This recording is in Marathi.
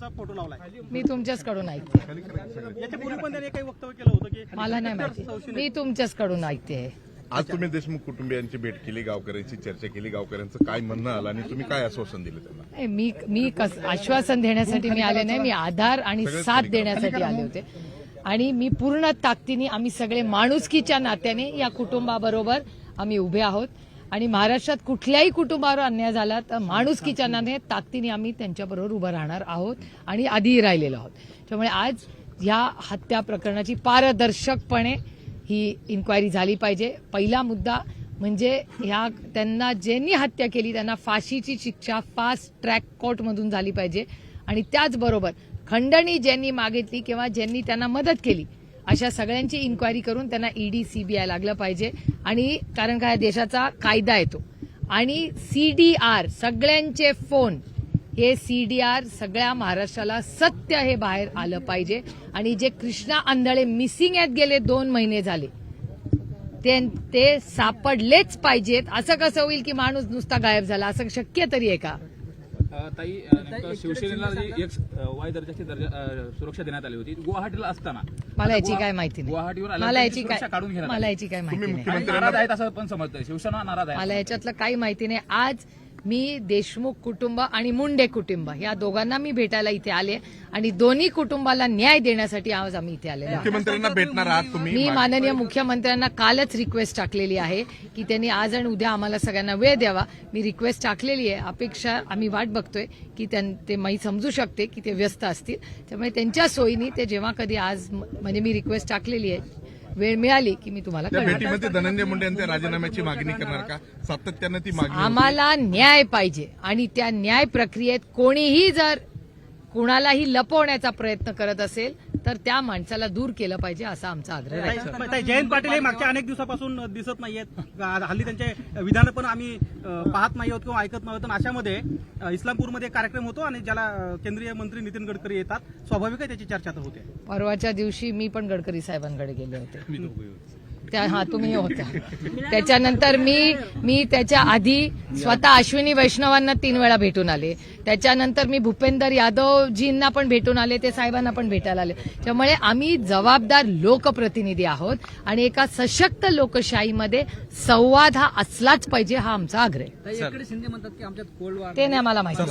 त्यांचा फोटो लावलाय? मी तुमच्याचकडून ऐकते. याच्या पूर्वी पण त्यांनी काही वक्तव्य केलं होतं की मला नाही माहिती. मी तुमच्याचकडून ऐकते. आज तुम्ही देशमुख कुटुंबियांची भेट केली गावकऱ्यांची चर्चा केली गावकऱ्यांचं काय म्हणणं आलं आणि तुम्ही काय आश्वासन दिलं त्यांना? नाही, मी मी कस आश्वासन देण्यासाठी मी आले नाही मी आधार आणि साथ देण्यासाठी आले होते. आणि मी पूर्ण ताकदीने आम्ही सगळे माणुसकीच्या नात्याने या कुटुंबाबरोबर आम्ही उभे आहोत. आणि महाराष्ट्रात कुठल्याही कुटुंबावर अन्याय झाला तर माणुसकीच्या नात्याने ताकदीने आम्ही त्यांच्याबरोबर उभं राहणार आहोत आणि आधीही राहिलेलो आहोत. त्यामुळे आज ह्या हत्या प्रकरणाची पारदर्शकपणे ही इन्क्वायरी झाली पाहिजे. पहिला मुद्दा म्हणजे ह्या त्यांना ज्यांनी हत्या केली त्यांना फाशीची शिक्षा फास्ट ट्रॅक कोर्टमधून झाली पाहिजे. आणि त्याचबरोबर खंडणी ज्यांनी मागितली किंवा ज्यांनी त्यांना मदत केली अशा सगळ्यांची इन्क्वायरी करून त्यांना ईडी सीबीआय लागलं पाहिजे. आणि कारण काय देशाचा कायदा येतो. आणि सीडीआर सगळ्यांचे फोन हे सीडीआर सगळ्या महाराष्ट्राला सत्य हे बाहेर आलं पाहिजे. आणि जे कृष्णा आंधळे मिसिंग आहेत गेले दोन महिने झाले ते ते सापडलेच पाहिजेत. असं कसं होईल की माणूस नुसता गायब झाला? असं शक्य तरी आहे का? ताई शिवसेनेला जी एक वाय दर्जाची दर्जा सुरक्षा देण्यात आली होती. गुवाहाटीला असताना. मला याची काय माहिती गुवाहाटीवर नाही आल्यावर मला याची काय काढून घेण्यात मला. याची काय तुम्ही माहिती नाही. नाराज आहेत असं पण समजतंय. शिवसेना नाराज आहे. मला याच्यातलं काही माहिती नाही. आज मी देशमुख कुटुंब आणि मुंडे कुटुंब या दोघांना मी भेटायला इथे आले आणि दोन्ही कुटुंबाला न्याय देण्यासाठी आज आम्ही इथे आलेलो. मुख्यमंत्र्यांना भेटणार आहात तुम्ही? मी माननीय मुख्यमंत्र्यांना कालच रिक्वेस्ट टाकलेली आहे की त्यांनी आज आणि उद्या आम्हाला सगळ्यांना वेळ द्यावा. मी रिक्वेस्ट टाकलेली आहे. अपेक्षा आम्ही वाट बघतोय की ते मी समजू शकते की ते व्यस्त असतील. त्यामुळे त्यांच्या सोयीनी ते जेव्हा कधी आज म्हणजे मी रिक्वेस्ट टाकलेली आहे वेळ मिळाली की मी तुम्हाला. भेटीमध्ये धनंजय मुंडे यांच्या राजीनाम्याची मागणी करणार का सातत्यानं ती मागणी. आम्हाला न्याय पाहिजे आणि त्या न्याय प्रक्रियेत कोणीही जर कुणालाही लपवण्याचा प्रयत्न करत असेल तर त्या माणसाला दूर केलं पाहिजे असा आमचा आग्रह आहे. ताई- ताई, जयंत पाटील हे मागच्या अनेक दिवसापासून दिसत नाहीयेत. हल्ली त्यांचे विधान पण आम्ही अ, पाहत नाही आहोत किंवा ऐकत नाही आहोत. आणि अशामध्ये अ, इस्लामपूरमध्ये एक कार्यक्रम होतो आणि ज्याला अ, केंद्रीय मंत्री नितीन गडकरी येतात. स्वाभाविक आहे त्याची चर्चा तर होते. परवाच्या दिवशी मी पण गडकरी साहेबांकडे गेले होते. त्या हा तुम्ही होत्या त्याच्यानंतर मी मी त्याच्या आधी स्वतः अश्विनी वैष्णवांना तीन वेळा भेटून आले. त्याच्यानंतर मी भूपेंदर यादवजींना पण भेटून आले ते साहेबांना पण भेटायला आले. त्यामुळे आम्ही जबाबदार लोकप्रतिनिधी आहोत आणि एका सशक्त लोकशाहीमध्ये संवाद हा असलाच पाहिजे हा आमचा आग्रह शिंदे म्हणतात की आमच्यात कोल्ड वॉर ते नाही मला माहिती.